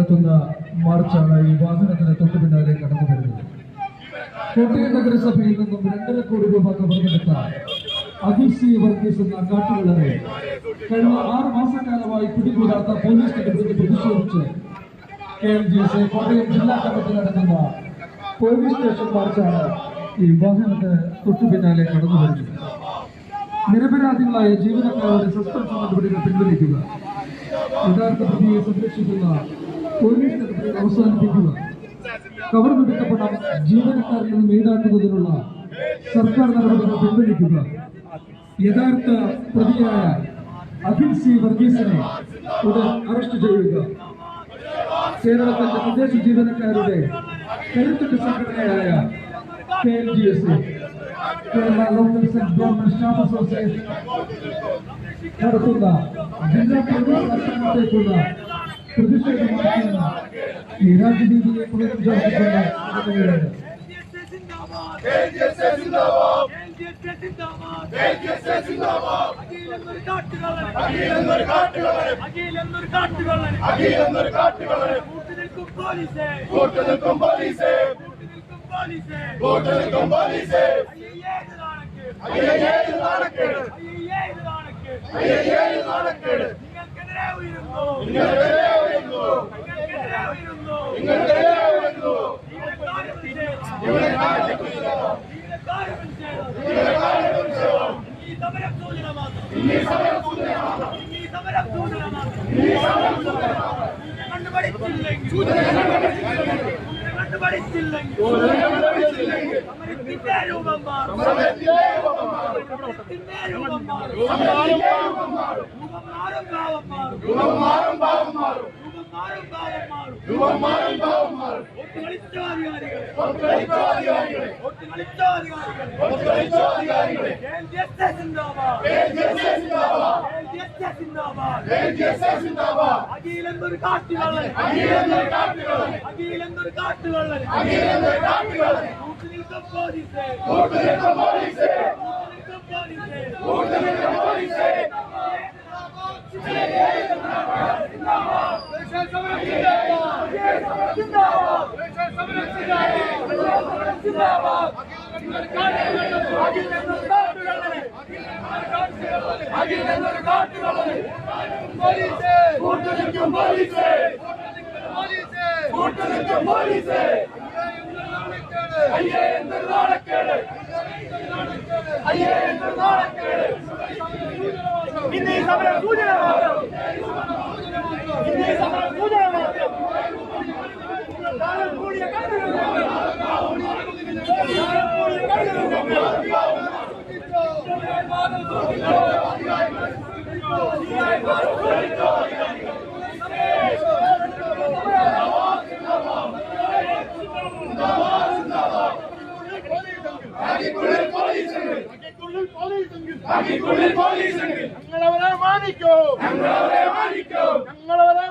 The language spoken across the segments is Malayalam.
നടത്തുന്ന മാർച്ചാണ് ഈ വാഹനത്തിന് തൊട്ടു പിന്നാലെ കടന്നു വരുന്നത്. കോട്ടയം നഗരസഭയിൽ നിന്നും രണ്ടര കോടി രൂപ കവർന്നെടുത്ത അതിസി വർഗീസ് എന്ന കാട്ടുകളെ കഴിഞ്ഞ ആറ് മാസക്കാലമായി പിടികൂടാത്ത പോലീസ് നടപടി പ്രതിഷേധിച്ച് K M G S Kottayam ജില്ലാ കമ്മിറ്റി നടത്തുന്ന പോലീസ് സ്റ്റേഷൻ മാർച്ചാണ് ഈ വാഹനത്തിന് തൊട്ടു പിന്നാലെ കടന്നു വരുന്നത്. നിരപരാധികളായ ജീവനക്കാരുടെ സസ്പെൻഷൻ നടപടികൾ പിൻവലിക്കുക യഥാർത്ഥ പ്രതിയെ സംരക്ഷിക്കുന്ന പോലീസ് നടപടികൾ അവസാനിപ്പിക്കുക കവർന്നെടുത്ത പണം ജീവനക്കാരിൽ നിന്ന് ഈടാക്കുന്നതിനുള്ള സർക്കാർ നടപടികൾ പിൻവലിക്കുക യഥാർത്ഥ പ്രതിയായ അഖിൽ സി വർഗീസിനെ ഉടൻ അറസ്റ്റ് ചെയ്യുക കേരളത്തിന്റെ വിദേശ ജീവനക്കാരുടെ കരുത്തുറ്റ സംഘടനയായ K L G S Kerala local saint government staff association നടത്തുന്ന ജില്ലാ പോലീസ് ആസ്ഥാനത്തേക്കുള്ള പ്രതിഷേധമാക്കിയാണ് ഈ രാജ്യനീതിയെ പുനരുദ്ധാരിക്കുന്ന നടപടികളുണ്ട് കൂട്ടുനിൽക്കും പോലീസേ കൂട്ടുനിൽക്കും പോലീസേ അയ്യേ ഇത് നാണക്കേട് അയ്യേ ഇത് നാണക്കേട് നിങ്ങൾക്കെതിരെ ഉയരുന്നു നിങ്ങൾക്കെതിരെ രൂപം മാറും ഭാവം മാറും രൂപം മാറും ഭാവം മാറും. കാട്ടുകള്ളൻ അഖിലെന്നൊരു കാട്ടുകള്ളൻ. കാട്ടുകള്ളൻ അഖിലെന്നൊരു കാട്ടുകള്ളൻ. പോലീസേ. പോലീസേ. കൂട്ടുനിൽക്കും പോലീസേ. ഇന്ന് ഈ സമരം സൂചന മാത്രം ഇന്ന് ഈ സമരം ഞങ്ങളവരെ മാനിക്കോ ഞങ്ങളവരെ മാനിക്കോ ഞങ്ങളവരെ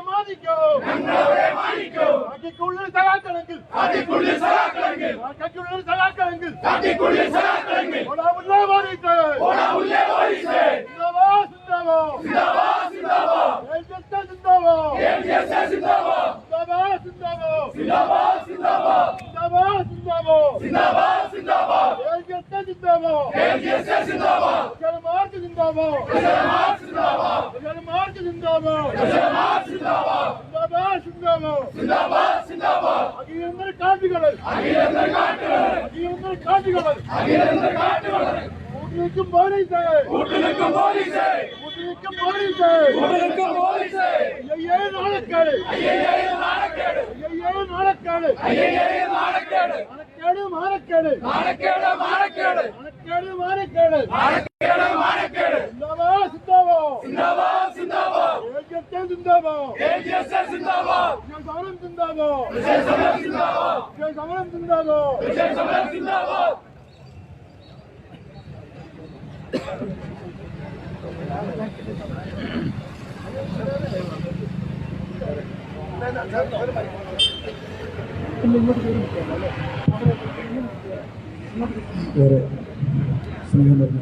അടിക്കുള്ളിൽ സഹാക്കളെങ്കിൽ അടിക്കുള്ളിൽ സഹാക്കളെങ്കിൽ അടിക്കുള്ളിൽ സഹാക്കളെങ്കിൽ അടിക്കുള്ളിൽ സഹാക്കളെങ്കിൽ ഓടാവുള്ളേ മാനിക്ക് ഓടാവുല്ലേ പോലീസേ. സിന്ദാബാ സിന്ദാബാ സിന്ദാബാദ് സിന്ദാബാദ് എൽജസ്ത സിന്ദാബാ എൽജിഎസ്എ സിന്ദാബാദ് സിന്ദാബാ സിന്ദാബാ സിന്ദാബാദ് സിന്ദാബാദ് സിന്ദാബാ സിന്ദാബാ സിന്ദാബാദ് സിന്ദാബാദ് എൽജസ്ത സിന്ദാബാ എൽജിഎസ്എ സിന്ദാബാദ് ജലമാർഗ് സിന്ദാബാ ജലമാർഗ് സിന്ദാബാദ് ജലമാർഗ് സിന്ദാബാ ജലമാർഗ് സിന്ദാബാദ് சிந்தாபோ சிந்தாபாத் சிந்தாபாத். அகிலந்தர் காட்டுகளை அகிலந்தர் காட்டுகளை அகிலந்தர் காட்டுகளை அகிலந்தர் காட்டுகளை கூட்டிருக்கும் போலீஸே. கூட்டிருக்கும் போலீஸே. கூட்டிருக்கும் போலீஸே. கூட்டிருக்கும் போலீஸே. ஐயே நாளக்கேடு. ஐயே நாளக்கேடு. ஐயே நாளக்கேடு. ஐயே நாளக்கேடு. நாளக்கேடு மானக்கேடு நாளக்கேடு மானக்கேடு நாளக்கேடு மானக்கேடு நாளக்கேடு மானக்கேடு சிந்தாபாத் സമരം സിന്ദാബാ വിജയസമരം സിന്ദാബാദ് സമരം സിന്ദാബാ വിജയസമരം സിന്ദാബാദ് ഏറെ സ്നേഹം നിറഞ്ഞ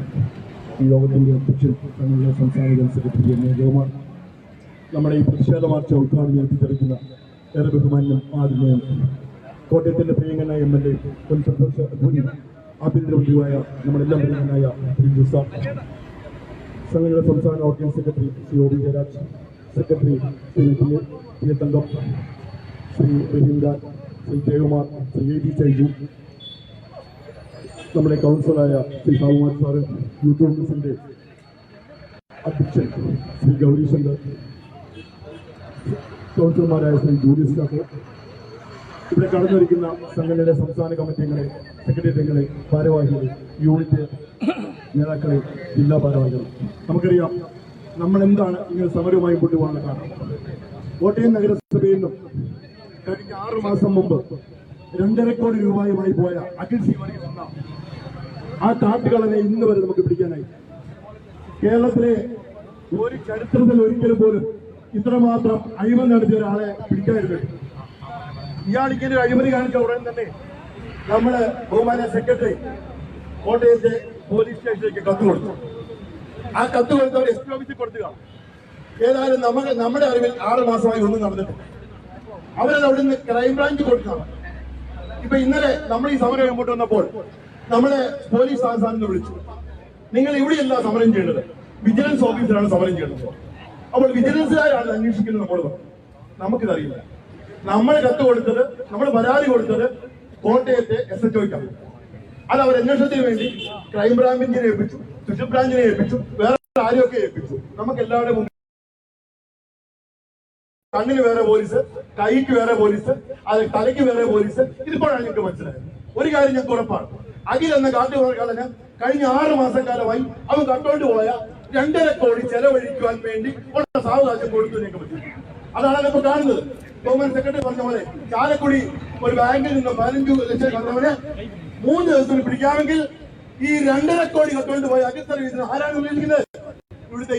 ഈ യോഗത്തിന്റെ അധ്യക്ഷൻ തങ്ങളുടെ സംസ്ഥാന general secretary M A Jayakumar നമ്മുടെ ഈ പ്രതിഷേധ മാർച്ച ഉദ്ഘാടനം എത്തിച്ചെടുക്കുന്ന ഏറെ ബഹുമാനം ആദ്യം കോട്ടയത്തിന്റെ പ്രിയങ്കനായ എം എൽ എ മുൻ മുൻ ആഭ്യന്തരമന്ത്രിയുമായ നമ്മളെല്ലാം പ്രിയങ്കനായ സംഘടനയുടെ സംസ്ഥാന organise secretary Shri O B Jayaraj secretary Shri P A P Shri Raheemdan Shri Jayakumar Shri A B Chaiju നമ്മുടെ കൗൺസിലറായ ശ്രീ സാവുമാർ സാറ് യൂത്ത് കോൺഗ്രസിന്റെ അധ്യക്ഷൻ ശ്രീ ഗൗരീശങ്കർ കൗൺസിലർമാരായ ശ്രീ ജൂലിയസ് ചാക്കോ ഇവിടെ കടന്നിരിക്കുന്ന സംഘടനയുടെ സംസ്ഥാന കമ്മിറ്റി അംഗങ്ങളെ സെക്രട്ടറി അംഗങ്ങളെ യൂണിറ്റ് നേതാക്കളെ ജില്ലാ ഭാരവാഹികൾ. നമുക്കറിയാം നമ്മൾ എന്താണ് ഇങ്ങനെ സമരവുമായി മുമ്പോട്ട് പോകാനുള്ള കാരണം. കോട്ടയം നഗരസഭയിൽ നിന്നും കഴിഞ്ഞ ആറു മാസം മുമ്പ് രണ്ടര കോടി രൂപയുമായി പോയ അഖിൽ വർഗീസ് ആ കാട്ടുകളനെ ഇന്ന് വരെ നമുക്ക് പിടിക്കാനായി. കേരളത്തിലെ ഒരു ചരിത്രത്തിൽ ഒരിക്കലും പോലും ഇത്രമാത്രം അഴിമതി നടത്തിയ ഒരാളെ പിടിക്കാതിരുന്നു ഇയാൾ ഇങ്ങനെ അഴിമതി കാണിച്ച ഉടൻ തന്നെ നമ്മൾ ബഹുമാന സെക്രട്ടറി കോട്ടയത്തെ പോലീസ് സ്റ്റേഷനിലേക്ക് കത്ത് കൊടുത്തു. ആ കത്ത് കൊടുത്തവർ എസ് പി ഓഫീസിൽ കൊടുത്തുക ഏതായാലും നമുക്ക് നമ്മുടെ അറിവിൽ ആറ് മാസമായി ഒന്നും നടന്നിട്ടില്ല. അവരത് അവിടെ നിന്ന് ക്രൈംബ്രാഞ്ച് കൊടുക്കണം ഇപ്പൊ ഇന്നലെ നമ്മൾ ഈ സമരം മുമ്പോട്ട് വന്നപ്പോൾ നമ്മളെ പോലീസ് ആസ്ഥാനത്ത് വിളിച്ചു. നിങ്ങൾ ഇവിടെയല്ല സമരം ചെയ്യേണ്ടത്. വിജിലൻസ് ഓഫീസിലാണ് സമരം ചെയ്യേണ്ടത്. അപ്പോൾ വിജിലൻസുകാരാണ് അന്വേഷിക്കുന്നത് നമ്മൾ നമുക്കിതറിയില്ല. നമ്മൾ കത്ത് കൊടുത്തത് നമ്മൾ പരാതി കൊടുത്തത് കോട്ടയത്തെ എസ് എച്ച് ഒക്കാണ് അത് അവർ അന്വേഷണത്തിന് വേണ്ടി ക്രൈംബ്രാഞ്ചിനെ ഏൽപ്പിച്ചു സ്പെഷ്യൽ ബ്രാഞ്ചിനെ ഏൽപ്പിച്ചു വേറെ ആരെയൊക്കെ ഏൽപ്പിച്ചു. നമുക്ക് എല്ലാവരുടെ മുമ്പിൽ കണ്ണിന് വേറെ പോലീസ് കൈക്ക് വേറെ പോലീസ് അത് തലയ്ക്ക് വേറെ പോലീസ് ഇതിപ്പോഴാണ് ഞങ്ങൾക്ക് മനസ്സിലായത്. ഒരു കാര്യം ഞങ്ങൾക്ക് ഉറപ്പാണ്. അഖിൽ എന്ന കാട്ടുകാലന് കഴിഞ്ഞ ആറ് മാസം കാലമായി അവൻ കട്ടോണ്ട് പോയ രണ്ടര കോടി ചെലവഴിക്കുവാൻ വേണ്ടി ഉള്ള സാവകാശം കൊടുത്തു നിങ്ങൾക്ക് പറ്റും. അതാണ് നമ്മൾ കാണുന്നത്. ഗവൺമെന്റ് സെക്രട്ടറി പറഞ്ഞ പോലെ ചാലക്കുടി ഒരു ബാങ്കിൽ നിന്ന് പതിനഞ്ചു ലക്ഷം കണ്ടവന് മൂന്ന് ദിവസത്തിന് പിടിക്കാമെങ്കിൽ ഈ രണ്ടര കോടി കട്ടുകൊണ്ട് പോയ സർവീസിന് ആരാണ് ഉപയോഗിക്കുന്നത്? ഇവിടുത്തെ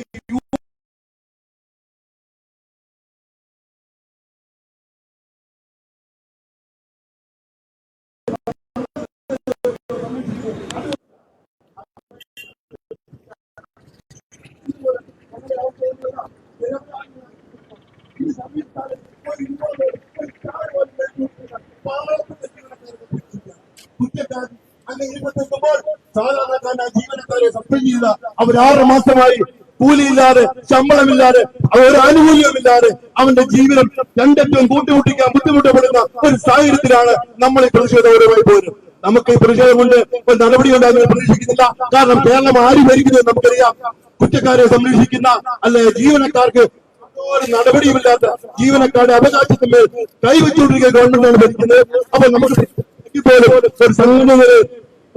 ചെയ്ത അവർ ആറ് മാസമായി കൂലിയില്ലാതെ ശമ്പളമില്ലാതെ ഒരു ആനുകൂല്യമില്ലാതെ അവന്റെ ജീവിതം രണ്ടറ്റവും കൂട്ടിമുട്ടിക്കാൻ ബുദ്ധിമുട്ടപ്പെടുന്ന ഒരു സാഹചര്യത്തിലാണ് നമ്മൾ ഈ പ്രതിഷേധപരമായി പോരുന്നത്. നമുക്ക് ഈ പ്രതിഷേധം കൊണ്ട് ഒരു നടപടി ഉണ്ടാകുന്ന പ്രതീക്ഷിക്കുന്നില്ല. കാരണം കേരളം ആര് ഭരിക്കുന്നത് നമുക്കറിയാം. കുറ്റക്കാരെ സംരക്ഷിക്കുന്ന അല്ലെ ജീവനക്കാർക്ക് ഒരു നടപടിയുമില്ലാത്ത ജീവനക്കാരുടെ അവകാശത്തിന്മേൽ കൈവച്ചുകൊണ്ടിരിക്കുന്ന ഗവൺമെന്റാണ് ഭരിക്കുന്നത്. അപ്പൊ നമുക്ക് ഒരു സംഘടനയുടെ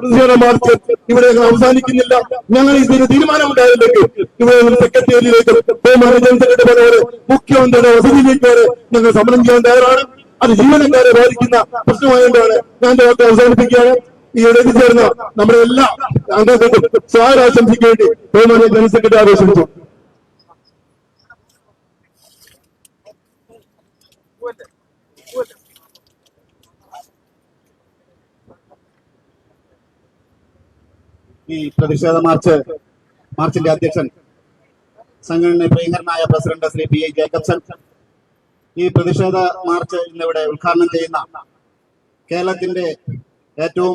പ്രതിഷേധ മാർച്ച് ഇവിടെ ഞങ്ങൾ അവസാനിക്കുന്നില്ല. ഞങ്ങൾ ഇതിന് തീരുമാനം ഇവിടെ സെക്രട്ടേറിയറ്റിലേക്ക് മുഖ്യമന്ത്രിയുടെ വസതിയിലേക്ക് വരെ ഞങ്ങൾ സമരം ചെയ്യാൻ തയ്യാറാണ്. അത് ജീവനക്കാരെ ബാധിക്കുന്ന പ്രശ്നമായതുകൊണ്ടാണ് ഞാൻ വാക്ക് അവസാനിപ്പിക്കുകയാണ്. ഈ ഇടയിൽ ചേർന്ന നമ്മുടെ എല്ലാ അംഗങ്ങൾക്കും സ്വാഗതാശംസയ്ക്ക് വേണ്ടി ബഹുമാന ജനറൽ സെക്രട്ടറി ആവേശിച്ചു ഈ പ്രതിഷേധ മാർച്ച് മാർച്ചിന്റെ അധ്യക്ഷൻ സംഘടന പ്രിയങ്കരനായ president Shri P I Jacobson. ഈ പ്രതിഷേധ മാർച്ച് ഇന്നിവിടെ ഉദ്ഘാടനം ചെയ്യുന്ന കേരളത്തിന്റെ ഏറ്റവും